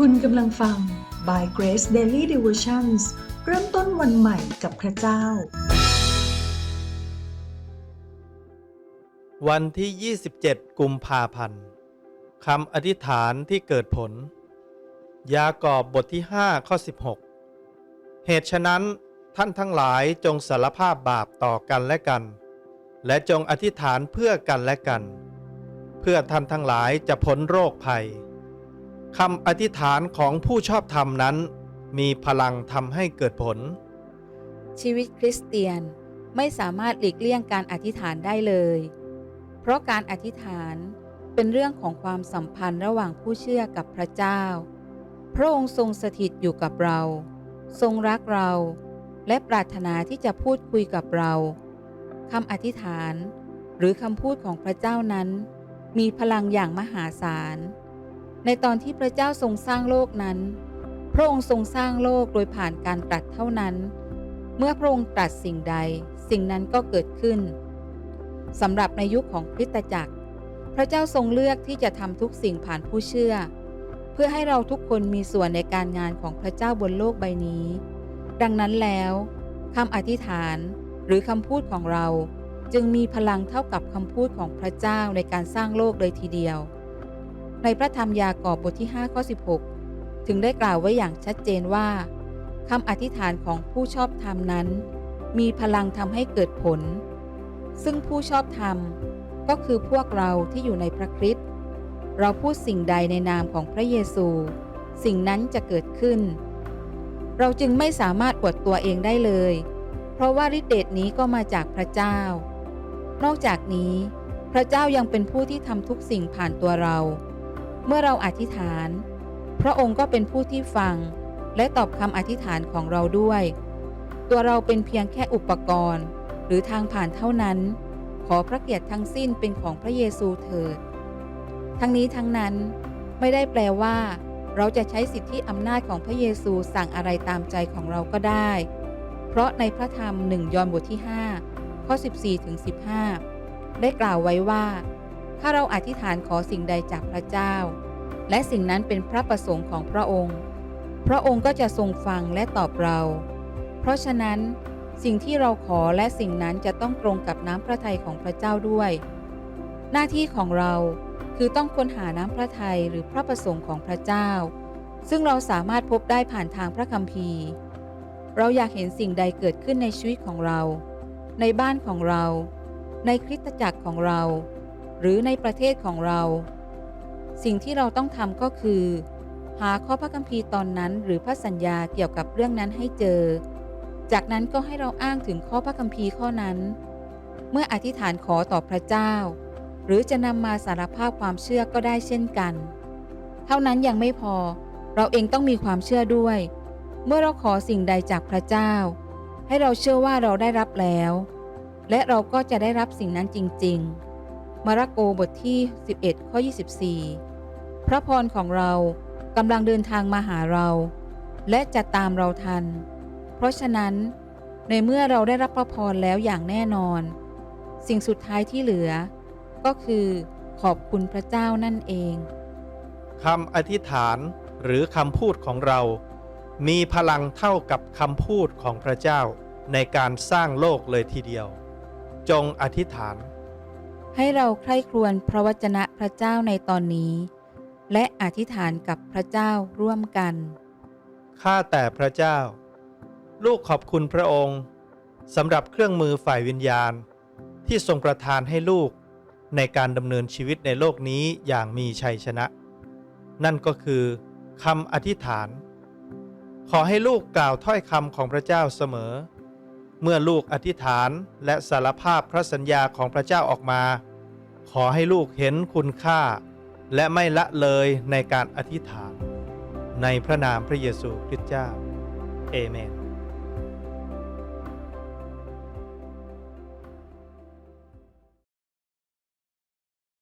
คุณกำลังฟัง By Grace Daily Devotions เริ่มต้นวันใหม่กับพระเจ้า วันที่ 27 กุมภาพันธ์คำอธิษฐานที่เกิดผล ยากอบบทที่ 5 ข้อ 16 เหตุฉะนั้นท่านทั้งหลายจงสารภาพบาปต่อกันและกัน และจงอธิษฐานเพื่อกันและกัน เพื่อท่านทั้งหลายจะพ้นโรคภัย คำอธิษฐานของผู้ชอบธรรมนั้น มีพลังทำให้เกิดผล ชีวิตคริสเตียนไม่สามารถหลีกเลี่ยงการอธิษฐานได้เลย เพราะการอธิษฐานเป็นเรื่องของความสัมพันธ์ระหว่างผู้เชื่อกับพระเจ้า พระองค์ทรงสถิตอยู่กับเรา ทรงรักเรา และปรารถนาที่จะพูดคุยกับเราคำอธิษฐาน หรือคำพูดของพระเจ้านั้น มีพลังอย่างมหาศาล ในตอนที่พระเจ้าทรงสร้างโลกนั้น พระองค์ทรงสร้างโลกโดยผ่านการตรัสเท่านั้น เมื่อพระองค์ตรัสสิ่งใด สิ่งนั้นก็เกิดขึ้นสำหรับในยุคของคริสตจักร พระเจ้าทรงเลือกที่จะทำทุกสิ่งผ่านผู้เชื่อ เพื่อให้เราทุกคนมีส่วนในการงานของพระเจ้าบนโลกใบนี้ ดังนั้นแล้วคำอธิษฐานหรือคำพูดของเราจึงมีพลังเท่ากับคำพูดของพระเจ้าในการสร้างโลกเลยทีเดียว ในพระธรรมยากอบบทที่5ข้อ16 ถึงได้กล่าวไว้อย่างชัดเจนว่าคำอธิษฐานของผู้ชอบธรรมนั้น มีพลังทำให้เกิดผล ซึ่งผู้ชอบธรรมก็คือพวกเราที่อยู่ในพระคริสต์เราพูดสิ่งใดในนามของพระเยซู สิ่งนั้นจะเกิดขึ้น เราจึงไม่สามารถอวดตัวเองได้เลย เพราะว่าฤทธิเดชนี้ก็มาจากพระเจ้า นอกจากนี้ พระเจ้ายังเป็นผู้ที่ทำทุกสิ่งผ่านตัวเรา เมื่อเราอธิษฐาน พระองค์ก็เป็นผู้ที่ฟัง และตอบคำอธิษฐานของเราด้วย ตัวเราเป็นเพียงแค่อุปกรณ์ หรือทางผ่านเท่านั้น ขอพระเกียรติทั้งสิ้นเป็นของพระเยซูเถิด ทั้งนี้ทั้งนั้นไม่ได้แปลว่า เราจะใช้สิทธิอำนาจของพระเยซูสั่งอะไรตามใจของเราก็ได้ เพราะในพระธรรมหนึ่งยอห์นบทที่ 5 ข้อ 14ถึง15 ได้กล่าวไว้ว่า ถ้าเราอธิษฐานขอสิ่งใดจากพระเจ้า และสิ่งนั้นเป็นพระประสงค์ของพระองค์ พระองค์ก็จะทรงฟังและตอบเรา เพราะฉะนั้น สิ่งที่เราขอและสิ่งนั้นจะต้องตรงกับน้ำพระทัยของพระเจ้าด้วย หน้าที่ของเราคือต้องค้นหาน้ำพระทัยหรือพระประสงค์ของพระเจ้า ซึ่งเราสามารถพบได้ผ่านทางพระคัมภีร์ เราอยากเห็นสิ่งใดเกิดขึ้นในชีวิตของเรา ในบ้านของเรา ในคริสตจักรของเรา หรือในประเทศของเรา สิ่งที่เราต้องทำก็คือ หาข้อพระคัมภีร์ตอนนั้นหรือพระสัญญาเกี่ยวกับเรื่องนั้นให้เจอ จากนั้นก็ให้เราอ้างถึงข้อพระคัมภีร์ข้อนั้น เมื่ออธิษฐานขอต่อพระเจ้า หรือจะนำมาสารภาพความเชื่อก็ได้เช่นกัน เท่านั้นยังไม่พอ เราเองต้องมีความเชื่อด้วย เมื่อเราขอสิ่งใดจากพระเจ้า ให้เราเชื่อว่าเราได้รับแล้ว และเราก็จะได้รับสิ่งนั้นจริง ๆ มาระโกบทที่ 11 ข้อ 24 พระพรของเรากำลังเดินทางมาหาเรา และจะตามเราทัน เพราะฉะนั้น ในเมื่อเราได้รับพระพรแล้วอย่างแน่นอน สิ่งสุดท้ายที่เหลือ ก็คือขอบคุณพระเจ้านั่นเองคำอธิษฐานหรือคำพูดของเรา มีพลังเท่ากับคำพูดของพระเจ้าในการสร้างโลกเลยทีเดียว จงอธิษฐาน ให้เราใคร่ครวญพระวจนะพระเจ้าในตอนนี้ และอธิษฐานกับพระเจ้าร่วมกัน ข้าแต่พระเจ้า ลูกขอบคุณพระองค์สำหรับเครื่องมือฝ่ายวิญญาณ ที่ทรงประทานให้ลูกในการดำเนินชีวิตในโลกนี้อย่างมีชัยชนะ นั่นก็คือคำอธิษฐาน ขอให้ลูกกล่าวถ้อยคำของพระเจ้าเสมอเเมื่อลูกอธิษฐานและสารภาพพระสัญญาของพระเจ้าออกมา ขอให้ลูกเห็นคุณค่า และไม่ละเลยในการอธิษฐาน ในพระนามพระเยซูคริสต์เจ้า เอเมน